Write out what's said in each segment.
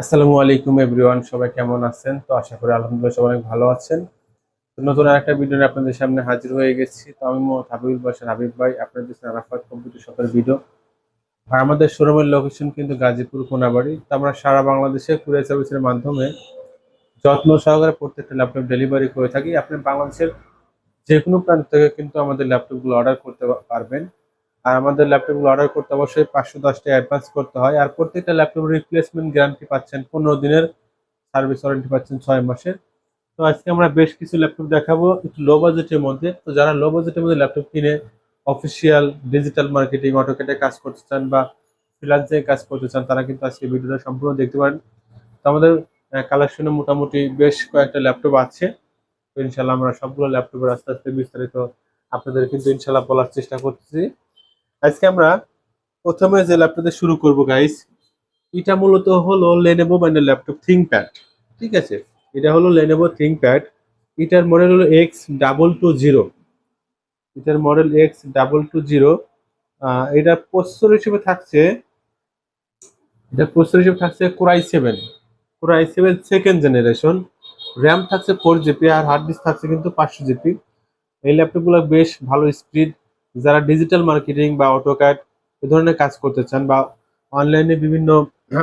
আসসালামু আলাইকুম এভরিওয়ান, সবাই কেমন আছেন? তো আশা করি আলহামদুলিল্লাহ সবাই অনেক ভালো আছেন। তো নতুন আরেকটা ভিডিও নিয়ে আপনাদের সামনে হাজির হয়ে গেছি। তো আমি মোহাম্মদ হাবিবুল বাসার হাবিব ভাই আপনাদের সাথে আরাফাত কম্পিউটার শপের ভিডিও আর আমাদের শোরুমের লোকেশন কিন্তু গাজীপুর কোনাবাড়ি। তো আমরা সারা বাংলাদেশে কুরিয়ার সার্ভিসের মাধ্যমে যত্ন সহকারে প্রত্যেকটা ল্যাপটপ ডেলিভারি করে থাকি। আপনি বাংলাদেশের যে কোনো প্রান্ত থেকে কিন্তু আমাদের ল্যাপটপগুলো অর্ডার করতে পারবেন। আর আমাদের ল্যাপটপগুলো অর্ডার করতে অবশ্যই পাঁচশো দশ টাকা অ্যাডভান্স করতে হয়। আর প্রত্যেকটা ল্যাপটপ রিপ্লেসমেন্ট গ্যারান্টি পাচ্ছেন পনেরো দিনের সার্ভিস ওয়ারেন্টি পাচ্ছেন ছয় মাসের। তো আজকে আমরা বেশ কিছু ল্যাপটপ দেখাবো একটু লো বাজেটের মধ্যে। তো যারা লো বাজেটের মধ্যে ল্যাপটপ কিনে অফিসিয়াল ডিজিটাল মার্কেটিং অটোকেটে কাজ করতে চান বা ফ্রিলান্সে কাজ করতে চান, তারা কিন্তু আজকে ভিডিওটা সম্পূর্ণ দেখতে পারেন। তো আমাদের কালেকশনে মোটামুটি বেশ কয়েকটা ল্যাপটপ আছে। তো ইনশাল্লাহ আমরা সবগুলো ল্যাপটপের আস্তে আস্তে বিস্তারিত আপনাদের কিন্তু ইনশাল্লাহ বলার চেষ্টা করতেছি। আজকে আমরা প্রথমে যে ল্যাপটপে শুরু করব গাইস এটা মূলত হলো লেনেভো মানে ল্যাপটপ থিংকপ্যাড ঠিক আছে? এটা হলো লেনেভো থিংকপ্যাড এটার মডেল হলো এক্স ডাবল টু জিরো এটার model X double two zero এটার প্রসেসর হিসেবে থাকছে এটা প্রসেসর হিসেবে থাকছে Core i seven Core i seven second generation RAM থাকছে ফোর আর হার্ড ডিস্ক থাকছে কিন্তু পাঁচশো জিবি এই ল্যাপটপগুলো বেশ ভালো স্পিড যারা ডিজিটাল মার্কেটিং বা অটোক্যাড এ ধরনের কাজ করতে চান বা অনলাইনে বিভিন্ন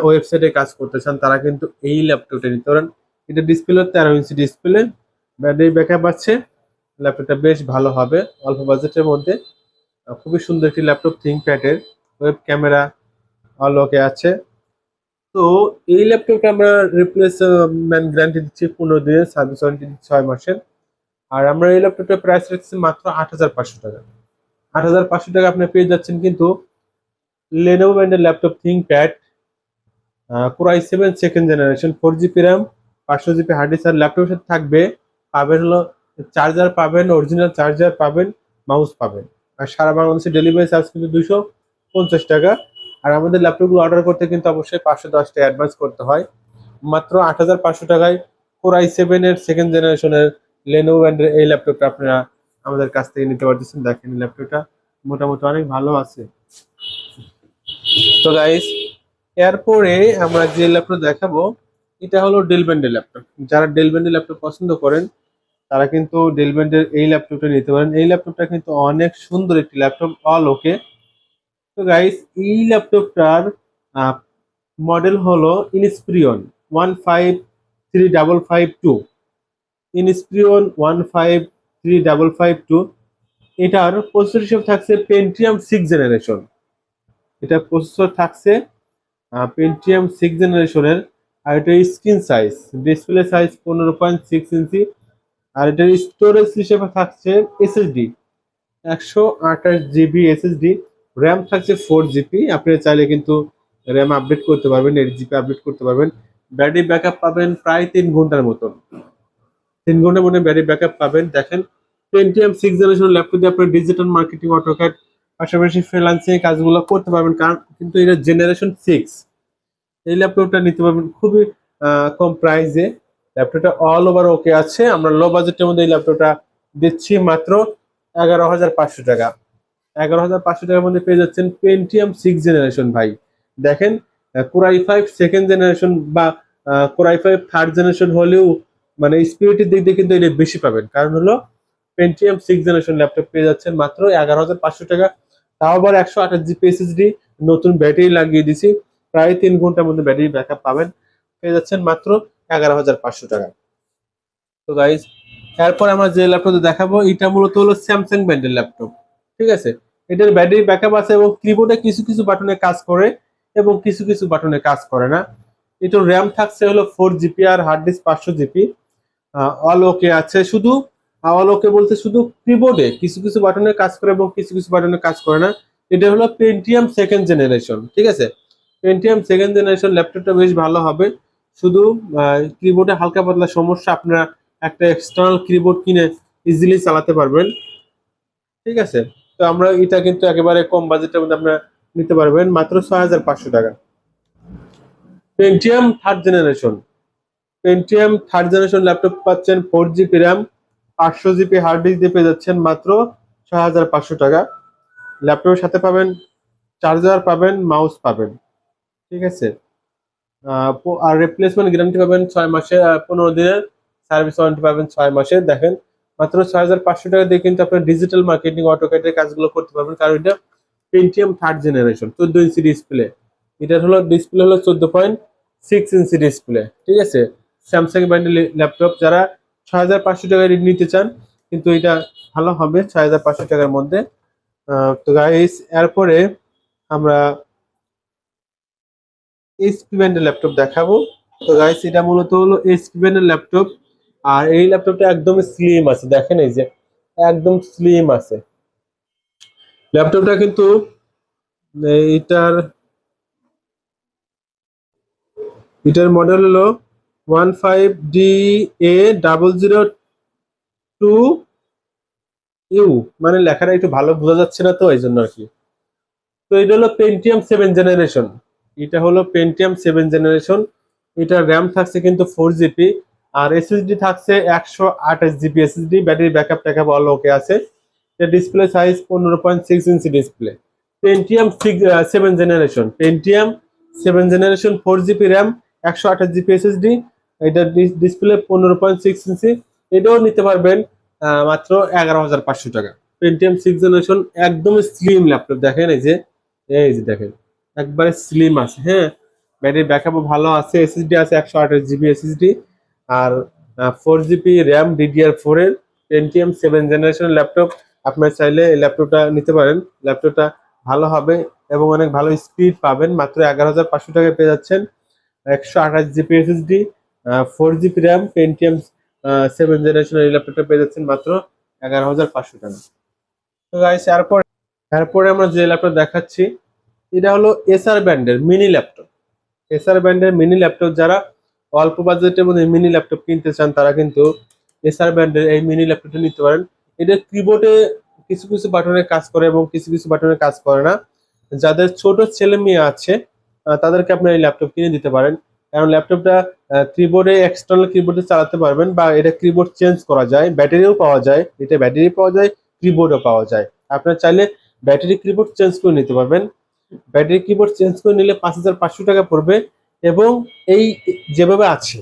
ওয়েবসাইটে কাজ করতে চান, তারা কিন্তু এই ল্যাপটপটা নিতে পারেন। এটা ডিসপ্লে তেরো ইঞ্চি ডিসপ্লে ব্যাটারি ব্যাকআপ আছে। ল্যাপটপটা বেশ ভালো হবে। অল্প বাজেটের মধ্যে। খুবই সুন্দর একটি ল্যাপটপ থিঙ্কপ্যাডের ওয়েব ক্যামেরা অল ওকে আছে। তো এই ল্যাপটপটা আমরা রিপ্লেসমেন্ট গ্যারান্টি দিচ্ছি পনেরো দিনের সার্ভিস ওয়ারেন্টি দিচ্ছি ছয় মাসের। আর আমরা এই ল্যাপটপটার প্রাইস রাখছি মাত্র আট হাজার পাঁচশো টাকা। আট হাজার পাঁচশো টাকা আপনি পেয়ে যাচ্ছেন কিন্তু লেনোভো ব্র্যান্ডের laptop ThinkPad Core i seven second generation four GB RAM পাঁচশো জিবি হার্ড ডিস্ক আর ল্যাপটপের সাথে থাকবে, পাবেন হলো চার্জার পাবেন অরিজিনাল চার্জার পাবেন মাউস পাবেন। আর সারা বাংলাদেশে ডেলিভারি চার্জ কিন্তু দুশো পঞ্চাশ টাকা। আর আমাদের ল্যাপটপগুলো অর্ডার করতে কিন্তু অবশ্যই পাঁচশো দশ অ্যাডভান্স করতে হয়। মাত্র আট হাজার পাঁচশো টাকায় কোরাই সেভেনের সেকেন্ড জেনারেশনের লেনোভো ব্র্যান্ডের এই ল্যাপটপটা আপনারা আমাদের কাছ থেকে নিতে পারতেছেন, দেখেন ল্যাপটপটা মোটামুটি অনেক ভালো আছে। তো গাইস এরপরে আমরা যে ল্যাপটপ দেখাবো, এটা হলো ডেল ব্যান্ডের ল্যাপটপ যারা ডেল ব্যান্ডের ল্যাপটপ পছন্দ করেন, তারা কিন্তু ডেল ব্যান্ডের এই ল্যাপটপটা নিতে পারেন। এই ল্যাপটপটা কিন্তু অনেক সুন্দর একটি ল্যাপটপ অল ওকে তো গাইস এই ল্যাপটপটার মডেল হলো Inspiron one five three double five two Inspiron one five three double five two এটার প্রসেসর হিসেবে থাকছে পেন্টিয়াম সিক্স জেনারেশন এটা প্রসেসর থাকছে পেন্টিয়াম সিক্স জেনারেশনের আর এটার স্ক্রিন সাইজ ডিসপ্লে সাইজ পনেরো পয়েন্ট সিক্স ইঞ্চি। আর এটার স্টোরেজ হিসেবে থাকছে এসএসডি একশো আঠাশ জিবি এসএসডি র্যাম থাকছে ফোর জিবি আপনি চাইলে কিন্তু র্যাম আপডেট করতে পারবেন এইট জিবি আপডেট করতে পারবেন। ব্যাটারি ব্যাকআপ পাবেন প্রায় তিন ঘণ্টার মতন। তিন ঘণ্টার মধ্যে ব্যাটারি ব্যাকআপ পাবেন। দেখেন পেন্টিএম সিক্স জেনারেশন ল্যাপটপ দিয়ে আপনি ডিজিটাল মার্কেটিং অটোক্যাড পাশাপাশি ফ্রিল্যান্সিং কাজগুলো করতে পারবেন। কারণ কিন্তু এটা জেনারেশন সিক্স এই ল্যাপটপটা নিতে পারবেন খুবই কম প্রাইসে ল্যাপটপটা অল ওভার ওকে আছে। আমরা লো বাজেটের মধ্যে এই ল্যাপটপটা দিচ্ছি মাত্র এগারো হাজার পাঁচশো টাকা। এগারো হাজার পাঁচশো টাকার মধ্যে পেয়ে যাচ্ছেন পেন্টিএম সিক্স জেনারেশন ভাই। দেখেন Core i five second generation বা Core i five third generation হলেও মানে স্পিরিটের দিক দিয়ে কিন্তু এটা বেশি পাবেন। কারণ হলো পেন্টিএম সিক্স জেনারেশন ল্যাপটপ পেয়ে যাচ্ছেন মাত্র এগারো হাজার পাঁচশো টাকা। তাও আবার একশো আঠাশ জিবি এসএসডি নতুন ব্যাটারি লাগিয়ে দিছি। প্রায় তিন ঘণ্টার মধ্যে ব্যাটারি ব্যাকআপ পাবেন। পেয়ে যাচ্ছেন মাত্র এগারো হাজার পাঁচশো টাকা। তো গাইজ এরপর আমরা যে ল্যাপটপ দেখাবো, এটা মূলত হলো স্যামসাং ব্র্যান্ডের ল্যাপটপ ঠিক আছে? এটার ব্যাটারি ব্যাকআপ আছে এবং কিবোর্ডে কিছু কিছু বাটনে কাজ করে এবং কিছু কিছু বাটনে কাজ করে না। এটার র্যাম থাকছে হলো ফোর জিবি আর হার্ড ডিস্ক পাঁচশো জিবি অল ওকে আছে। শুধু ওকে বলতে শুধু কিবোর্ডে কিছু কিছু বাটনে কাজ করে এবং কিছু কিছু বাটনে কাজ করে না। এটা হলো পেন্টিয়াম সেকেন্ড জেনারেশন ঠিক আছে? পেন্টিয়াম সেকেন্ড জেনারেশন ল্যাপটপটা বেশ ভালো হবে। শুধু কিবোর্ডে হালকা পাতলা সমস্যা, আপনারা একটা এক্সটার্নাল কিবোর্ড কিনে ইজিলি চালাতে পারবেন। ঠিক আছে? তো আমরা এটা কিন্তু একেবারে কম বাজেটের মধ্যে আপনারা নিতে পারবেন, মাত্র ছয় হাজার পাঁচশো টাকা। Pentium third generation Pentium third generation laptop পাচ্ছেন ফোর জিবি র্যাম পাঁচশো জিবি হার্ড ডিস্ক দিয়ে পেয়ে যাচ্ছেন মাত্র ছয় হাজার পাঁচশো টাকা। ল্যাপটপের সাথে পাবেন চার্জার পাবেন মাউস পাবেন। ঠিক আছে? আর রিপ্লেসমেন্ট গ্যারান্টি পাবেন ছয় মাসে পনেরো দিনের সার্ভিস ওয়ারেন্টি পাবেন ছয় মাসে। দেখেন, মাত্র ছয় হাজার পাঁচশো টাকা দিয়ে কিন্তু আপনার ডিজিটাল মার্কেটিং অটোকেটের কাজগুলো করতে পারবেন। কারণ এটা পেন্টিএম থার্ড জেনারেশন চোদ্দ ইঞ্চি ডিসপ্লে এটার হলো ডিসপ্লে হলো চোদ্দ পয়েন্ট সিক্স ইঞ্চি ডিসপ্লে ঠিক আছে? স্যামসাং ব্র্যান্ডের ল্যাপটপ যারা ছয় হাজার পাঁচশো টাকায় নিতে চান, কিন্তু এটা ভালো হবে ছয় হাজার পাঁচশো টাকার মধ্যে। তো গাইস এরপরে আমরা এইচপি ব্র্যান্ডের ল্যাপটপ দেখাবো। তো গাইস এটা মূলত হলো এইচপি ব্র্যান্ডের ল্যাপটপ আর এই ল্যাপটপটা একদম স্লিম আছে, দেখেন এই যে, একদম স্লিম আছে। ল্যাপটপটা কিন্তু এটার এটার মডেল হলো one five D A double zero two U মানে লেখাটা একটু ভালো বোঝা যাচ্ছে না তো এই জন্য আর কি। তো এটা হলো পেন্টিয়াম সেভেন জেনারেশন এটা হলো পেন্টিয়াম সেভেন জেনারেশন এটার র্যাম থাকছে কিন্তু ফোর জিবি আর এসএসডি থাকছে একশো আঠাশ জিবি এসএসডি ব্যাটারি ব্যাকআপ ট্যাকআপ অল ওকে আছে। এটা ডিসপ্লে সাইজ পনেরো point six inch display Pentium six seven generation Pentium seven generation four GB RAM একশো আঠাশ জিবি এসএসডি এটা ডিসপ্লে পনেরো পয়েন্ট সিক্স ইঞ্চি এটাও নিতে পারবেন মাত্র এগারো হাজার পাঁচশো টাকা। পেন্টিএম সিক্স জেনারেশন একদম স্লিম ল্যাপটপ দেখেন এই যে এই যে দেখেন, একবারে স্লিম আছে হ্যাঁ? ব্যাটারি ব্যাকআপও ভালো আছে এসএসডি আছে একশো আঠাশ জিবি এসএসডি আর four GB RAM DDR four এর পেন্টিএম সেভেন জেনারেশন ল্যাপটপ আপনার চাইলে এই ল্যাপটপটা নিতে পারেন। ল্যাপটপটা ভালো হবে এবং অনেক ভালো স্পিড পাবেন, মাত্র এগারো হাজার পাঁচশো টাকায় পেয়ে যাচ্ছেন, একশো আঠাশ GB SSD four GB RAM Pentium seven generation এই ল্যাপটপটা পেয়ে যাচ্ছেন মাত্র এগারো হাজার পাঁচশো টাকা। তো গাইস এরপর এরপরে আমরা যে ল্যাপটপ দেখাচ্ছি, এটা হলো এসআর ব্র্যান্ডের মিনি ল্যাপটপ এসআর ব্র্যান্ডের মিনি ল্যাপটপ যারা অল্প বাজেটের মধ্যে মিনি ল্যাপটপ কিনতে চান, তারা কিন্তু এসআর ব্র্যান্ডের এই মিনি ল্যাপটপটা নিতে পারেন। এটা কিবোর্ডে কিছু কিছু বাটনে কাজ করে এবং কিছু কিছু বাটনে কাজ করে না। যাদের ছোট ছেলে মেয়ে আছে তাদেরকে আপনি এই ল্যাপটপ কিনে দিতে পারেন। কারণ ল্যাপটপটা কিবোর্ডে এক্সটার্নাল কিবোর্ডে চালাতে পারবেন বা এটা কিবোর্ড চেঞ্জ করা যায় ব্যাটারিও পাওয়া যায়, এটা ব্যাটারি পাওয়া যায় কিবোর্ডও পাওয়া যায়। আপনার চাইলে ব্যাটারি কিবোর্ড চেঞ্জ করে নিতে পারবেন। ব্যাটারি কিবোর্ড চেঞ্জ করে নিলে পাঁচ হাজার পাঁচশো টাকা পড়বে এবং এই যেভাবে আছে,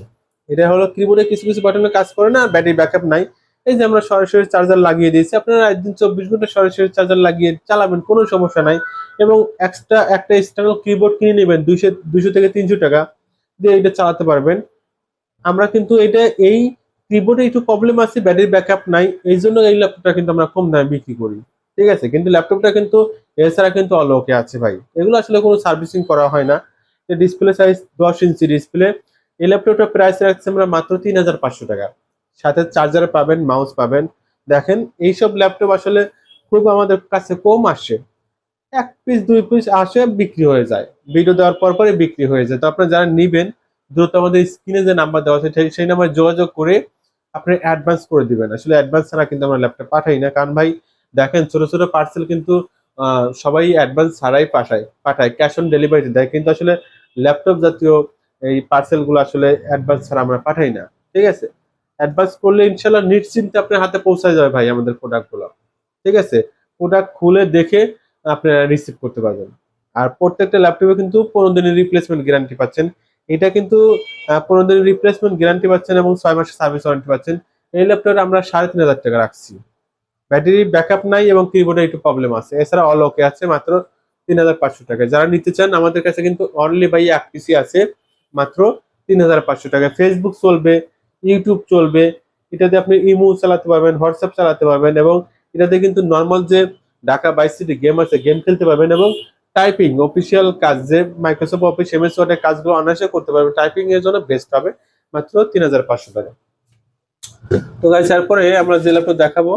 এটা হলো কিবোর্ডে কিছু কিছু বাটনে কাজ করে না ব্যাটারি ব্যাকআপ নাই। এই যে আমরা সরাসরি চার্জার লাগিয়ে দিয়েছি, আপনারা একদিন চব্বিশ ঘণ্টা সরাসরি চার্জার লাগিয়ে চালাবেন, কোনো সমস্যা নাই। এবং এক্সট্রা একটা এক্সটার্নাল কিবোর্ড কিনে নেবেন, দুইশো দুইশো থেকে তিনশো টাকা। দিয়ে এটা চালাতে পারবেন। আমরা কিন্তু এটা, এই কিবোর্ডে একটু প্রবলেম আছে ব্যাটারি ব্যাকআপ নাই, এই জন্য এই ল্যাপটপটা কিন্তু আমরা কম দামে বিক্রি করি। ঠিক আছে? কিন্তু ল্যাপটপটা কিন্তু, এছাড়া কিন্তু অল ওকে আছে ভাই। এগুলো আসলে কোনো সার্ভিসিং করা হয় না। ডিসপ্লে সাইজ দশ ইঞ্চি ডিসপ্লে এই ল্যাপটপটা প্রাইস রাখছে আমরা মাত্র তিন হাজার পাঁচশো টাকা। সাথে চার্জার পাবেন মাউস পাবেন। দেখেন, এইসব ল্যাপটপ আসলে খুব আমাদের কাছে কম আসে। এক পিস দুই পিস আসে, বিক্রি হয়ে যায়। ভিডিও দেওয়ার পর পরে বিক্রি হয়ে যায়। তো আপনারা যারা নিবেন, দ্রুত আমাদের স্ক্রিনে যে নাম্বার দেওয়া আছে, সেই- নাম্বারে যোগাযোগ করে আপনি অ্যাডভান্স করে দিবেন। আসলে অ্যাডভান্স ছাড়া কিন্তু আমরা ল্যাপটপ পাঠাই না। কারণ ভাই, দেখেন ছোট ছোট পার্সেল কিন্তু সবাই অ্যাডভান্স ছাড়াই পাঠায় পাঠায় ক্যাশ অন ডেলিভারি দেয়। কিন্তু আসলে ল্যাপটপ জাতীয় এই পার্সেলগুলো আসলে অ্যাডভান্স ছাড়া আমরা পাঠাই না। ঠিক আছে? অ্যাডভান্স করলে ইনশাল্লাহ নিশ্চিন্তে আপনার হাতে পৌঁছায় যাবে ভাই আমাদের প্রোডাক্টগুলো ঠিক আছে? প্রোডাক্ট খুলে দেখে আপনারা রিসিভ করতে পারবেন। আর প্রত্যেকটা ল্যাপটপে কিন্তু পনেরো দিনের রিপ্লেসমেন্ট গ্যারান্টি পাচ্ছেন। এটা কিন্তু পনেরো দিনের রিপ্লেসমেন্ট গ্যারান্টি পাচ্ছেন এবং ছয় মাসের সার্ভিস ওয়ারেন্টি পাচ্ছেন। এই ল্যাপটপে আমরা সাড়ে তিন হাজার টাকা রাখছি। ব্যাটারি ব্যাকআপ নাই এবং কিবোর্ডে একটু প্রবলেম আছে। এছাড়া অল ওকে আছে, মাত্র তিন হাজার পাঁচশো টাকা। যারা নিতে চান, আমাদের কাছে কিন্তু অনলি বাই এক পিসি আছে, মাত্র তিন হাজার পাঁচশো টাকা। ফেসবুক চলবে ইউটিউব চলবে, এটাতে আপনি ইমো চালাতে পারবেন হোয়াটসঅ্যাপ চালাতে পারবেন এবং এটাতে কিন্তু নর্মাল যে ঢাকা বাইসিটি গেম আছে গেম খেলতে পারবেন এবং টাইপিং অফিসিয়াল কাজ যে মাইক্রোসফট অফিস এমএস ওয়ার্ডের কাজগুলো অনায়াসে করতে পারবেন। টাইপিং এর জন্য বেস্ট হবে মাত্র তিন হাজার পাঁচশো টাকা। তো গাইস তারপরে আমরা যে ল্যাপটপ দেখাবো,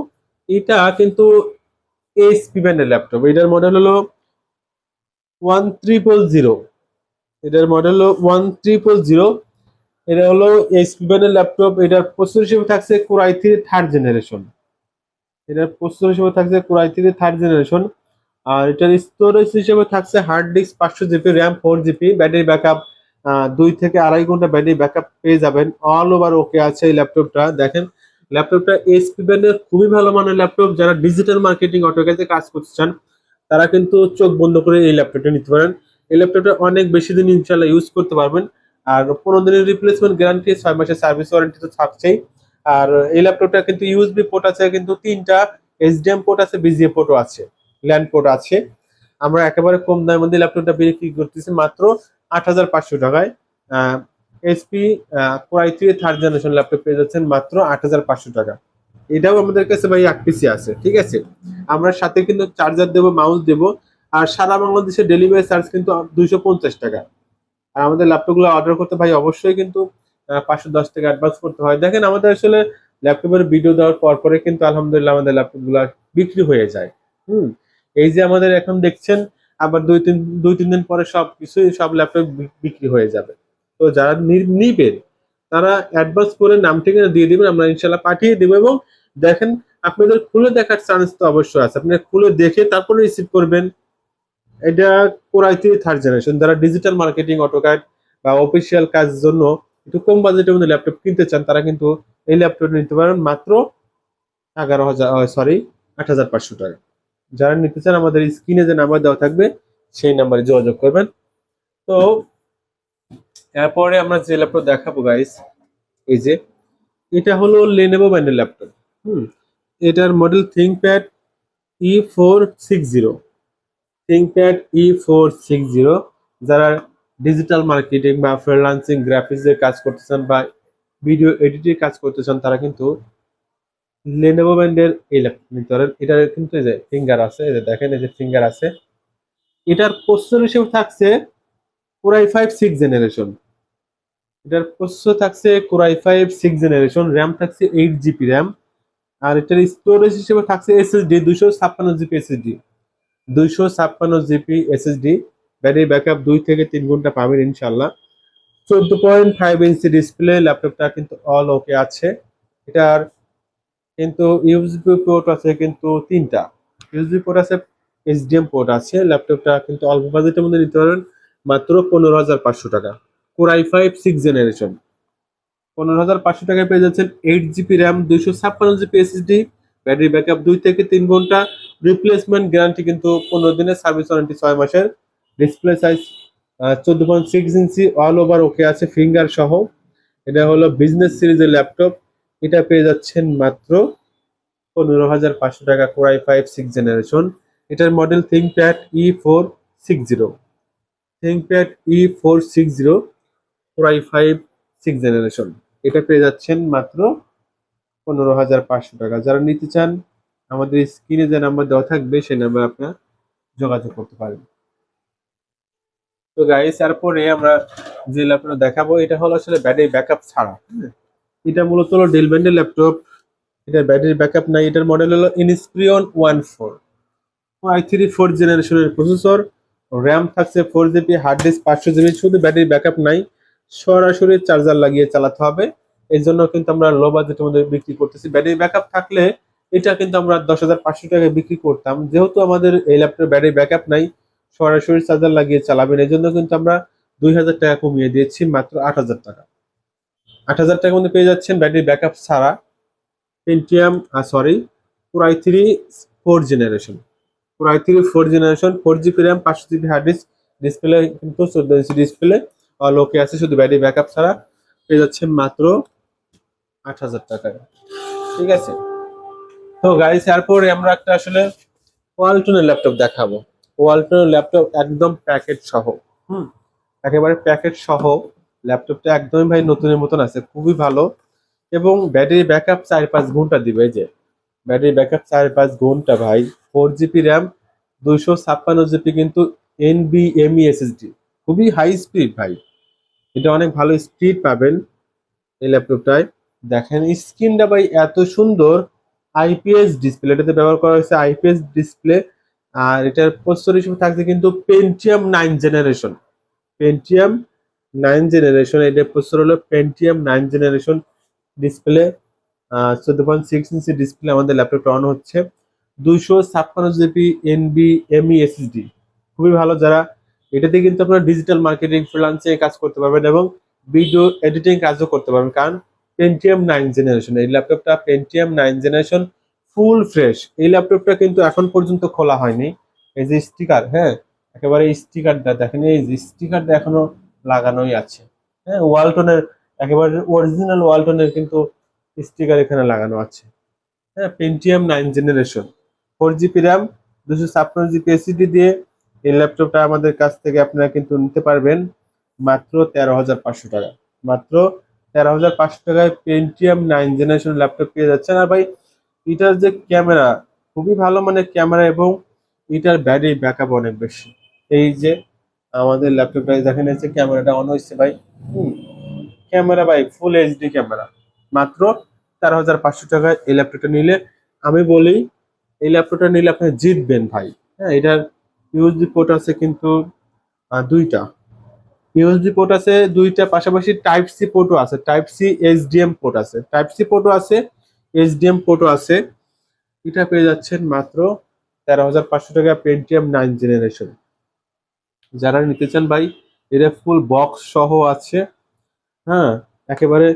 এটা কিন্তু এইচপি ব্র্যান্ডের ল্যাপটপ এটার মডেল হলো ওয়ান ট্রিপল জিরো এটার মডেল হলো ওয়ান ট্রিপল জিরো এটা হলো এইচপি ব্র্যান্ডের ল্যাপটপ এটার প্রসেসর হিসেবে থাকছে Core i three third generation এটার প্রসেসর হিসেবে থাকছে Core i three third generation আর এটার স্টোরেজ হিসেবে থাকছে হার্ড ডিস্ক পাঁচশো GB RAM four GB. Battery backup দুই থেকে আড়াই ঘণ্টা ব্যাটারি ব্যাকআপ পেয়ে যাবেন। অল ওভার ওকে আছে এই ল্যাপটপটা দেখেন। ল্যাপটপটা এইচপি ব্র্যান্ডের খুবই ভালো মানের ল্যাপটপ যারা ডিজিটাল মার্কেটিং অটোকাতে কাজ করতে চান, তারা কিন্তু চোখ বন্ধ করে এই ল্যাপটপটা নিতে পারেন। এই ল্যাপটপটা অনেক বেশি দিন ইনশাল্লাহ ইউজ করতে পারবেন। আর পনেরো দিনের রিপ্লেসমেন্ট গ্যারান্টি ছয় মাসের সার্ভিস ওয়ারেন্টি তো থাকছেই। আর এই ল্যাপটপটা কিন্তু ইউএসবি পোর্ট আছে, কিন্তু তিনটা এইচডিএম পোর্ট আছে বিজিএ পোর্টও আছে ল্যান্ড পোর্ট আছে। আমরা একেবারে কম দামের মধ্যে ল্যাপটপটা বিক্রি করতেছি? মাত্র আট হাজার পাঁচশো টাকায়। SP Core i three third generation laptop পেয়ে যাচ্ছেন মাত্র আট হাজার পাঁচশো টাকা। এটাও আমাদের কাছে ভাই এক পিসি আছে, ঠিক আছে? আমরা সাথে কিন্তু চার্জার দেবো মাউস দেবো, আর সারা বাংলাদেশের ডেলিভারি চার্জ কিন্তু দুইশো পঞ্চাশ টাকা। আর আমাদের ল্যাপটপগুলো অর্ডার করতে ভাই অবশ্যই কিন্তু পাঁচশো দশ টাকা অ্যাডভান্স করতে হয়। দেখেন, আমাদের আসলে ল্যাপটপের ভিডিও দেওয়ার পর পরে কিন্তু আলহামদুলিল্লাহ আমাদের ল্যাপটপগুলো বিক্রি হয়ে যায়। হুম, এই যে আমাদের এখন দেখছেন, আবার দুই তিন দুই তিন দিন পরে সব কিছুই সব ল্যাপটপ বিক্রি হয়ে যাবে। তো যারা নিবেন, তারা অ্যাডভান্স করে নাম ঠিকানা দিয়ে দিবেন, আমরা ইনশাল্লাহ পাঠিয়ে দেবো এবং দেখেন, আপনাদের খুলে দেখার চান্স তো অবশ্যই আছে। আপনারা খুলে দেখে তারপরে রিসিভ করবেন। এটা Core i three third generation যারা ডিজিটাল মার্কেটিং অটোকার্ড বা অফিসিয়াল কাজের জন্য একটু কম বাজেটের মধ্যে ল্যাপটপ কিনতে চান, তারা কিন্তু এই ল্যাপটপ নিতে পারেন মাত্র এগারো হাজার সরি আট হাজার পাঁচশো টাকা। যারা নিতে চান, আমাদের স্ক্রিনে যে নাম্বার দেওয়া থাকবে, সেই নাম্বারে যোগাযোগ করবেন। তো, এরপরে আমরা যে ল্যাপটপ দেখাবো গাইস এই যে, এটা হলো লেনেভো ব্র্যান্ডের ল্যাপটপ হুম, এটার model ThinkPad E four six zero ThinkPad E four six zero যারা ডিজিটাল মার্কেটিং বা ফ্রিল্যান্সিং গ্রাফিক্সের কাজ করতে চান বা ভিডিও এডিটিং কাজ করতে চান তারা কিন্তু লেনোভো ব্র্যান্ডের এটার কিন্তু এই যে ফিঙ্গার আছে, এই যে দেখেন, এই যে ফিঙ্গার আছে। এটার প্রসেসর হিসেবে থাকছে Core i five six generation এটার প্রসেসর থাকছে Core i five six generation RAM থাকছে এইট জিবি র্যাম আর এটার স্টোরেজ হিসেবে থাকছে এসএসডি দুইশো ছাপ্পান্ন জিবি এসএসডি দুইশো ছাপ্পান্ন জিবি এসএসডি ব্যাটারি ব্যাকআপ দুই থেকে তিন ঘণ্টা পাবেন ইনশাল্লাহ চোদ্দ পয়েন্ট ফাইভ ইঞ্চি ডিসপ্লে ল্যাপটপটা কিন্তু অল ওকে আছে। এটার কিন্তু ইউএসবি পোর্ট আছে কিন্তু তিনটা। ইউএসবি পোর্ট আছে এইচডিএম পোর্ট আছে ল্যাপটপটা কিন্তু অল্প বাজেটের মধ্যে নিতে পারেন মাত্র পনেরো হাজার পাঁচশো টাকা। কোরাই ফাইভ সিক্স জেনারেশন পনেরো হাজার পাঁচশো টাকায় পেয়ে যাচ্ছেন এইট জিবি র্যাম দুইশো ছাপ্পান্ন জিবি এসএসডি ব্যাটারি ব্যাকআপ দুই থেকে তিন ঘণ্টা। রিপ্লেসমেন্ট গ্যারান্টি কিন্তু পনেরো দিনের সার্ভিস ওয়ারেন্টি ছয় মাসের। ডিসপ্লে সাইজ চোদ্দ point six inch all over okay আছে ফিঙ্গার সহ। এটা হলো বিজনেস সিরিজের ল্যাপটপ এটা পেয়ে যাচ্ছেন মাত্র পনেরো হাজার পাঁচশো টাকা Core i five six generation এটার model ThinkPad E four six zero ThinkPad E four six zero Core i five six generation এটা পেয়ে যাচ্ছেন মাত্র পনেরো হাজার পাঁচশো টাকা। যারা নিতে চান, আমাদের স্ক্রিনে যে নাম্বার দেওয়া থাকবে, সেই নাম্বার আপনার যোগাযোগ করতে পারেন। তো গাইস এরপরে আমরা যে ল্যাপটপ দেখাবো, এটা হলো আসলে ব্যাটারি ব্যাকআপ ছাড়া হ্যাঁ? এটা মূলত হলো ডেল ব্যান্ডের ল্যাপটপ এটার ব্যাটারি ব্যাকআপ নাই, এটার মডেল হলো Inspiron one four I three four জেনারেশনের প্রসেসর র্যাম থাকছে ফোর জিবি হার্ড ডিস্ক পাঁচশো জিবি শুধু ব্যাটারি ব্যাকআপ নাই। সরাসরি চার্জার লাগিয়ে চালাতে হবে। এই জন্য কিন্তু আমরা লো বাজেটের মধ্যে বিক্রি করতেছি। ব্যাটারি ব্যাকআপ থাকলে এটা কিন্তু আমরা দশ হাজার পাঁচশো টাকায় বিক্রি করতাম। যেহেতু আমাদের এই ল্যাপটপের ব্যাটারি ব্যাকআপ নাই সরাসরি চার্জার লাগিয়ে চালাবেন এই জন্য কিন্তু আমরা দুই হাজার টাকা কমিয়ে দিয়েছি, মাত্র আট হাজার টাকা। আট হাজার টাকার মধ্যে পেয়ে যাচ্ছেন ব্যাটারি ব্যাকআপ ছাড়া Pentium sorry Core i three four generation Core i three four generation four GB RAM পাঁচশো জিবি হার্ড ডিস্ক ডিসপ্লে কিন্তু চোদ্দ ইঞ্চি ডিসপ্লে অল ওকে আছে, শুধু ব্যাটারি ব্যাকআপ ছাড়া। পেয়ে যাচ্ছেন মাত্র আট হাজার টাকায় ঠিক আছে? তো গাইস এরপরে আমরা একটা আসলে ওয়ালটনের ল্যাপটপ দেখাবো। ওয়ালটনের ল্যাপটপ একদম প্যাকেট সহ। হুম। একেবারে প্যাকেট সহ ল্যাপটপটা একদমই ভাই নতুনের মতন আছে খুবই ভালো। এবং ব্যাটারি ব্যাকআপ চার পাঁচ ঘণ্টা দিবে এই যে। ব্যাটারি ব্যাকআপ চার পাঁচ ঘণ্টা ভাই। ফোর জিবি র্যাম দুইশো ছাপ্পান্ন জিবি কিন্তু এনবিএমই এসএসডি খুবই হাই স্পিড ভাই। এটা অনেক ভালো স্পিড পাবেন এই ল্যাপটপটায়। দেখেন স্ক্রিনটা ভাই এত সুন্দর। আইপিএস ডিসপ্লে এটাতে ব্যবহার করা হয়েছে আইপিএস ডিসপ্লে আর এটার প্রসেসর হিসেবে থাকছে কিন্তু Pentium nine generation Pentium nine generation এটার প্রসেসর হলো পেন্টিয়াম নাইন জেনারেশন ডিসপ্লে চোদ্দ পয়েন্ট সিক্স ইঞ্চি ডিসপ্লে আমাদের ল্যাপটপটা অন হচ্ছে। দুইশো ছাপ্পান্ন জিবি এনবি এমই এসএসডি খুবই ভালো যারা, এটাতে কিন্তু আপনারা ডিজিটাল মার্কেটিং ফ্রিলান্সে কাজ করতে পারবেন এবং ভিডিও এডিটিং কাজও করতে পারবেন। কারণ পেন্টিয়াম নাইন জেনারেশন এই ল্যাপটপটা Pentium nine generation full fresh. এই ল্যাপটপটা কিন্তু এখন পর্যন্ত খোলা হয়নি। এই যে স্টিকার হ্যাঁ? একেবারে স্টিকারটা দেখেন, এই যে স্টিকারটা এখনও লাগানোই আছে। হ্যাঁ ওয়ালটনের, একেবারে অরিজিনাল ওয়ালটনের কিন্তু স্টিকার এখানে লাগানো আছে। হ্যাঁ Pentium nine generation four GB RAM দুশো ছাপ্পান্ন জিবি এসিডি দিয়ে এই ল্যাপটপটা আমাদের কাছ থেকে আপনারা কিন্তু নিতে পারবেন মাত্র তেরো হাজার পাঁচশো টাকা। মাত্র তেরো হাজার পাঁচশো টাকায় পেন্টিএম নাইন জেনারেশন ল্যাপটপ পেয়ে যাচ্ছেন। আর ভাই এটার যে ক্যামেরা, খুবই ভালো মানে ক্যামেরা এবং এটার ব্যাটারি ব্যাকআপ অনেক বেশি। এই যে আমাদের ল্যাপটপটা দেখেন যে ক্যামেরাটা অন হয়েছে ভাই। ক্যামেরা ভাই ফুল এইচডি ক্যামেরা। মাত্র তেরো হাজার পাঁচশো টাকায় এই ল্যাপটপটা নিলে, আমি বলি, এই ল্যাপটপটা নিলে আপনি জিতবেন ভাই। হ্যাঁ এটার ইউএসবি পোর্ট আছে কিন্তু দুইটা। ইউএসবি পোর্ট আছে, দুইটা। পাশাপাশি টাইপ সি পোর্টও আছে। টাইপ সি এইচডিএম পোর্ট আছে। টাইপ সি পোর্টও আছে এইচডিএম পোর্টও আছে। এটা পেয়ে যাচ্ছেন মাত্র তেরো হাজার পাঁচশো টাকা পেন্টিএম নাইন জেনারেশন যারা নিতে চান ভাই এটা ফুল বক্স সহ আছে। হ্যাঁ একেবারে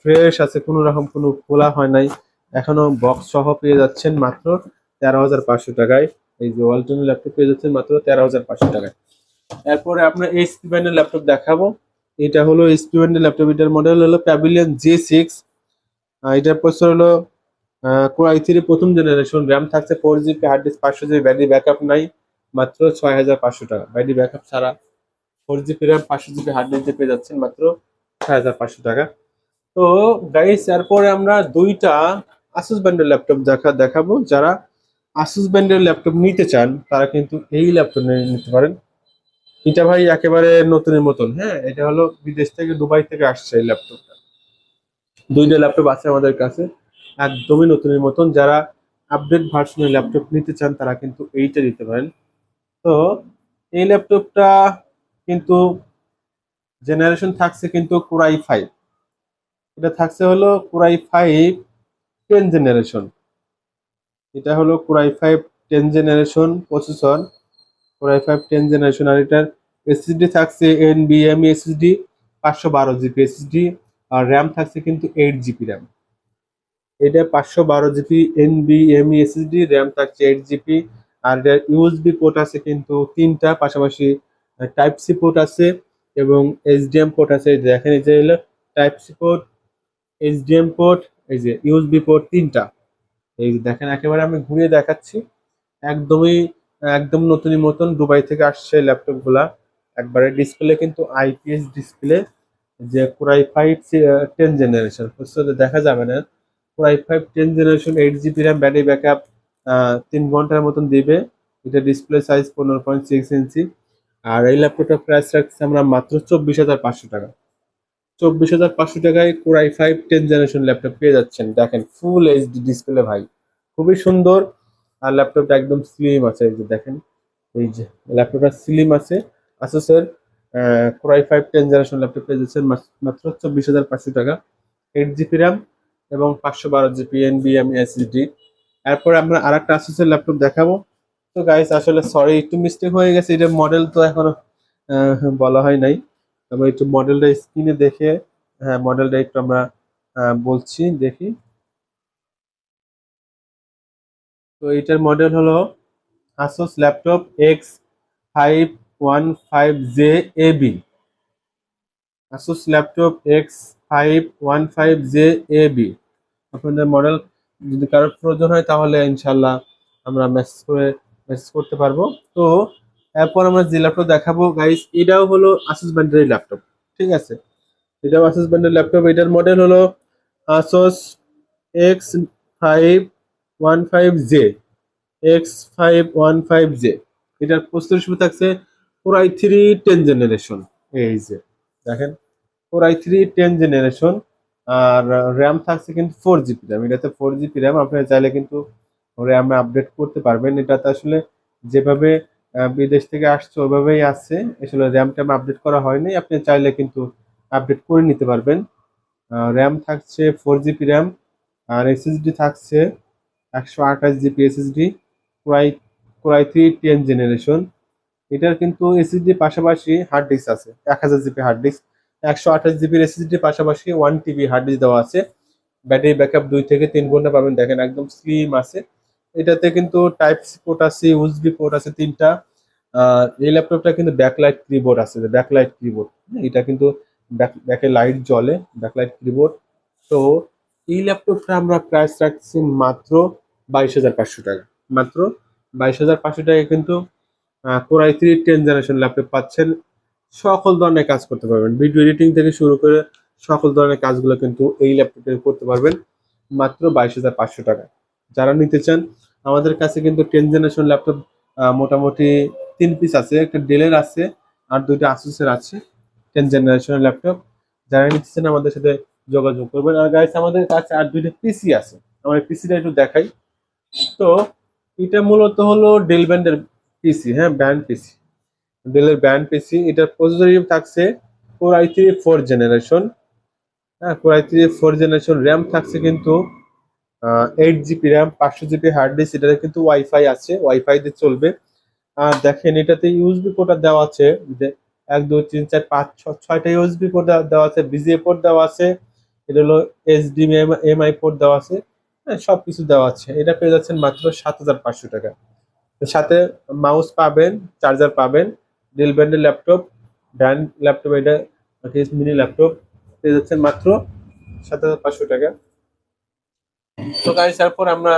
ফ্রেশ আছে, কোনো রকম কোনো খোলা হয় নাই। এখনও বক্স সহ পেয়ে যাচ্ছেন মাত্র তেরো হাজার পাঁচশো টাকায়। এই যে ওয়ালটন ল্যাপটপ পেয়ে যাচ্ছেন মাত্র তেরো হাজার পাঁচশো টাকায়। এরপরে আপনার এইচপি ব্যান্ডের ল্যাপটপ দেখাবো। এটা হলো এইচপি ব্যান্ডের ল্যাপটপ এটার মডেল হলো প্যাভিলিয়ন জে সিক্স এটার প্রসেসর হলো কোরআই থ্রি প্রথম জেনারেশন র্যাম থাকছে ফোর জিবি হার্ড ডিস্ক পাঁচশো জিবি ব্যাটারি ব্যাকআপ নাই, মাত্র ছয় হাজার পাঁচশো টাকা। ব্যাটারি ব্যাকআপ ছাড়া ফোর জিবি র্যাম পাঁচশো জিবি হার্ড ডিস্ক পেয়ে যাচ্ছেন মাত্র ছয় হাজার পাঁচশো টাকা। তো গাইস এরপরে আমরা দুইটা আসুস ব্যান্ডের ল্যাপটপ দেখা দেখাবো। যারা আসুস ব্যান্ডের ল্যাপটপ নিতে চান, তারা কিন্তু এই ল্যাপটপ নিতে পারেন। এটা ভাই একেবারে নতুনের মতন হ্যাঁ? এটা হলো বিদেশ থেকে, দুবাই থেকে আসছে এই ল্যাপটপটা দুইটা ল্যাপটপ আছে আমাদের কাছে। একদমই নতুনের মতন। যারা আপডেট ভার্সনের ল্যাপটপ নিতে চান, তারা কিন্তু এইটা নিতে পারেন। তো এই ল্যাপটপটা কিন্তু জেনারেশন থাকছে কিন্তু কোরাই ফাইভ এটা থাকছে হলো কোরাই ফাইভ টেন জেনারেশন এটা হলো Core i five ten generation processor Core i five ten generation আর এটার এসএসডি থাকছে এন বিএমই এসএসডি পাঁচশো বারো জিবি এসএসডি আর র্যাম থাকছে কিন্তু এইট জিবি র্যাম এটা পাঁচশো বারো জিবি এন বিএমই এসএসডি র্যাম থাকছে এইট জিবি আর এটার ইউএসবি পোর্ট আছে কিন্তু তিনটা, পাশাপাশি টাইপ সি পোর্ট আছে এবং এইচডিএম পোর্ট আছে। দেখেন, এই যে হলো type C port HDMI port এই যে ইউএসবি পোর্ট তিনটা। এই দেখেন, একেবারে আমি ঘুরিয়ে দেখাচ্ছি। একদমই, একদম নতুনই মতন দুবাই থেকে আসছে ল্যাপটপগুলা একবারে ডিসপ্লে কিন্তু আইপিএস ডিসপ্লে যে Core i five ten generation দেখা যাবে না Core i five ten generation eight GB RAM battery backup তিন ঘণ্টার মতন দিবে। এটা ডিসপ্লে সাইজ পনেরো পয়েন্ট সিক্স ইঞ্চি আর এই ল্যাপটপটার প্রাইস রাখছি আমরা মাত্র চব্বিশ হাজার পাঁচশো টাকা। চব্বিশ হাজার পাঁচশো টাকায় Core i five ten generation laptop পেয়ে যাচ্ছেন। দেখেন ফুল এইচডি ডিসপ্লে ভাই। খুবই সুন্দর। আর ল্যাপটপটা একদম স্লিম আছে। এই যে দেখেন, এই যে ল্যাপটপটা স্লিম আছে। আসুসের Core i five ten generation laptop পেয়ে যাচ্ছেন মাত্র চব্বিশ হাজার পাঁচশো টাকা। এইট জিবি র্যাম এবং পাঁচশো বারো জিবি এনবিএম এসএসডি এরপরে আমরা আর একটা আসুসের ল্যাপটপ দেখাবো। তো গাইস আসলে সরি একটু মিস্টেক হয়ে গেছে। এটা মডেল তো এখনও বলা হয় নাই। তবে একটু মডেলটা স্ক্রিনে দেখে হ্যাঁ মডেলটা একটু আমরা বলছি, দেখি। তো এটার মডেল হলো Asus laptop X five one five J A B Asus laptop X five one five J A B আপনাদের মডেল যদি কারোর প্রয়োজন হয়, তাহলে ইনশাল্লাহ আমরা মেসেজ করে মেসেজ করতে পারব। তো, এরপর আমরা যে ল্যাপটপ দেখাবো গাইস এটাও হলো আসুস ব্র্যান্ডের ল্যাপটপ ঠিক আছে? এটাও আসুস ব্র্যান্ডের ল্যাপটপ এটার মডেল হলো Asus X five one five J X five one five J এটার প্রস্তুত থাকছে four I three ten generation এই যে, দেখেন four I three ten generation R RAM থাকছে কিন্তু ফোর জিবি র্যাম এটাতে ফোর জিবি র্যাম আপনি চাইলে কিন্তু র্যামে আপডেট করতে পারবেন। এটাতে আসলে যেভাবে বিদেশ থেকে আসছে, ওইভাবেই আসছে আসলে র্যাম ট্যাম আপডেট করা হয়নি। আপনি চাইলে কিন্তু আপডেট করে নিতে পারবেন। র্যাম থাকছে ফোর জিবি র্যাম আর এসএসডি থাকছে একশো আঠাশ GB SSD Core i Core i three ten generation এটার কিন্তু এসএসডি পাশাপাশি হার্ড ডিস্ক আছে। এক হাজার জিবি হার্ড ডিস্ক একশো আঠাশ জিবির এসএসডি পাশাপাশি ওয়ান টিবি হার্ড ডিস্ক দেওয়া আছে। ব্যাটারি ব্যাকআপ দুই থেকে তিন ঘণ্টা পাবেন, দেখেন একদম স্লিম আছে। এটাতে কিন্তু টাইপ সি পোর্ট আছে ইউএসবি পোর্ট আছে তিনটা। এই ল্যাপটপটা কিন্তু ব্যাকলাইট কিবোর্ড আছে ব্যাকলাইট কিবোর্ড এটা কিন্তু ব্যাক ব্যাকে লাইট জ্বলে ব্যাকলাইট কিবোর্ড তো এই ল্যাপটপটা আমরা প্রাইস রাখছি মাত্র বাইশ হাজার পাঁচশো টাকা। মাত্র বাইশ হাজার পাঁচশো টাকা কিন্তু core i three ten generation laptop পাচ্ছেন। সকল ধরনের কাজ করতে পারবেন। ভিডিও এডিটিং থেকে শুরু করে সকল ধরনের কাজগুলো কিন্তু এই ল্যাপটপে করতে পারবেন। মাত্র বাইশ হাজার পাঁচশো টাকা। যারা নিতে চান, আমাদের কাছে কিন্তু টেন জেনারেশন ল্যাপটপ মোটামুটি তিন পিস আছে। একটা ডেলের আছে আর দুইটা আসুসের আছে টেন জেনারেশনের ল্যাপটপ যারা নিতে চান, আমাদের সাথে যোগাযোগ করবেন। আর গাইস আমাদের কাছে আর দুইটা পিসি আছে। আমার পিসিটা একটু দেখাই। তো, এটা মূলত হলো ডেল ব্যান্ডের পিসি হ্যাঁ ব্যান্ড পিসি ডেলের ব্যান্ড পিসি এটার প্রসেসর থাকছে four i three four generation হ্যাঁ four i three four generation RAM থাকছে কিন্তু এইট জিবি র্যাম পাঁচশো জিবি হার্ড ডিস্ক এটাতে কিন্তু ওয়াইফাই আছে ওয়াইফাই দিয়ে চলবে। আর দেখেন, এটাতে ইউএসবি পোর্ট দেওয়া আছে এক, দুই, তিন, চার, পাঁচ, ছ, ছয়টা ইউএসবি পোর্ট দেওয়া আছে বিজিএ পোর্ট দেওয়া আছে, এটা হলো এইচডিএমআই এমআই পোর্ট দেওয়া আছে হ্যাঁ সব কিছু দেওয়া আছে। এটা পেয়ে যাচ্ছেন মাত্র সাত হাজার পাঁচশো টাকা। সাথে মাউস পাবেন চার্জার পাবেন ডেল ব্যান্ডের ল্যাপটপ ব্র্যান্ড ল্যাপটপ এটা মিনি ল্যাপটপ পেয়ে যাচ্ছেন মাত্র সাত হাজার পাঁচশো টাকা। তো গাড়ি তারপর আমরা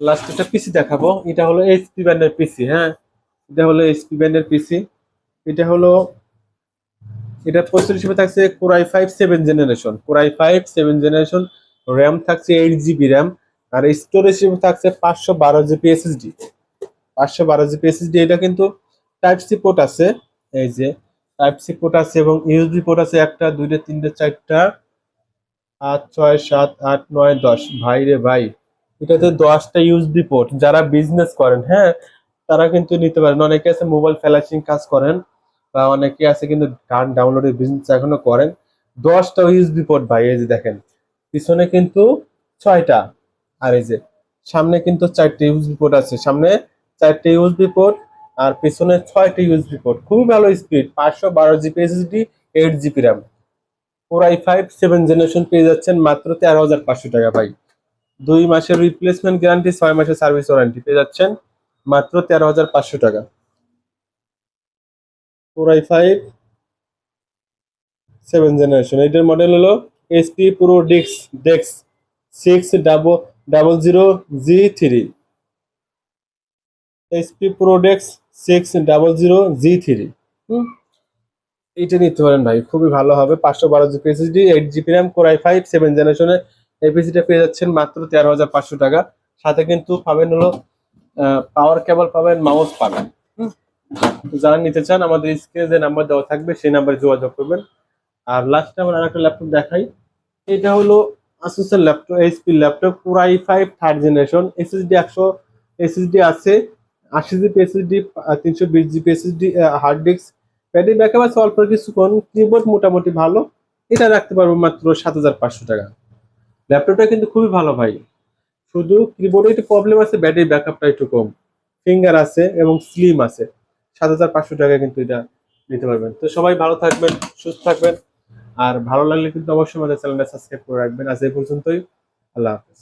লাস্ট একটা পিসি দেখাবো। এটা হলো এইচপি ব্র্যান্ডের পিসি হ্যাঁ? এটা হলো এইচপি ব্র্যান্ডের পিসি এটা হলো, এটা প্রসেসর হিসেবে থাকছে core i five seven generation core i five seven generation RAM থাকছে এইট জিবি র্যাম আর স্টোরেজ হিসেবে থাকছে পাঁচশো বারো জিবি এসএসডি পাঁচশো বারো জিবি এসএসডি এটা কিন্তু টাইপ সি পোর্ট আছে। এই যে টাইপ সি পোর্ট আছে এবং ইউএসবি পোর্ট আছে একটা, দুইটা, তিনটা, চারটা, আট, ছয়, সাত, আট, নয়, দশ। ভাই রে ভাই এটাতে দশটা ইউএসবি পোর্ট যারা বিজনেস করেন হ্যাঁ তারা কিন্তু নিতে পারেন। অনেকে আছে মোবাইল ফ্ল্যাশিং কাজ করেন বা অনেকে আছে কিন্তু গান ডাউনলোডের বিজনেস এখনও করেন। দশটা ইউএসবি পোর্ট ভাই, এই যে দেখেন, পিছনে কিন্তু ছয়টা। আর এই যে সামনে কিন্তু চারটে ইউএসবি পোর্ট আছে। সামনে চারটে ইউএসবি পোর্ট আর পিছনে ছয়টা ইউএসবি পোর্ট খুবই ভালো স্পিড পাঁচশো বারো GB SSD eight GB RAM four i five seven generation পেয়ে যাচ্ছেন মাত্র তেরো হাজার পাঁচশো টাকা ভাই। দুই মাসের রিপ্লেসমেন্ট গ্যারান্টি ছয় মাসের সার্ভিস ওয়ারেন্টি পেয়ে যাচ্ছেন মাত্র তেরো হাজার পাঁচশো টাকা। Four i five seven generation এটার মডেল হলো এসপি প্রো ডিক্স ডেক্স six double double zero G three SP pro ডেক্স six double zero G three এইটা নিতে পারেন ভাই, খুবই ভালো হবে। পাঁচশো বারো GB SSD eight GB RAM core I five seven জেনারেশনের এই পিসিটা পেয়ে যাচ্ছেন মাত্র তেরো হাজার পাঁচশো টাকা। সাথে কিন্তু পাবেন হলো পাওয়ার কেবল পাবেন মাউস পাবেন? যারা নিতে চান, আমাদের স্ক্রিনে যে নাম্বার দেওয়া থাকবে, সেই নাম্বারে যোগাযোগ করবেন। আর লাস্টে আমরা আরেকটা ল্যাপটপ দেখাই। এটা হলো আসুসের laptop HP laptop core i five third generation SSD একশো এসএসডি আছে। আশি জিবি এসএসডি তিনশো বিশ GB SSD hard disk battery backup আছে, অল্প কিছুক্ষণ কিবোর্ড মোটামুটি ভালো। এটা রাখতে পারব মাত্র সাত হাজার পাঁচশো টাকা। ল্যাপটপটা কিন্তু খুবই ভালো ভাই। শুধু কিবোর্ডে একটু প্রবলেম আছে ব্যাটারি ব্যাকআপটা একটু কম। ফিঙ্গার আছে এবং স্লিম আছে। সাত হাজার পাঁচশো টাকা কিন্তু এটা নিতে পারবেন। তো সবাই ভালো থাকবেন, সুস্থ থাকবেন। আর ভালো লাগলে কিন্তু অবশ্যই আমাদের চ্যানেলটা সাবস্ক্রাইব করে রাখবেন। আজ এই পর্যন্তই। আল্লাহ হাফেজ।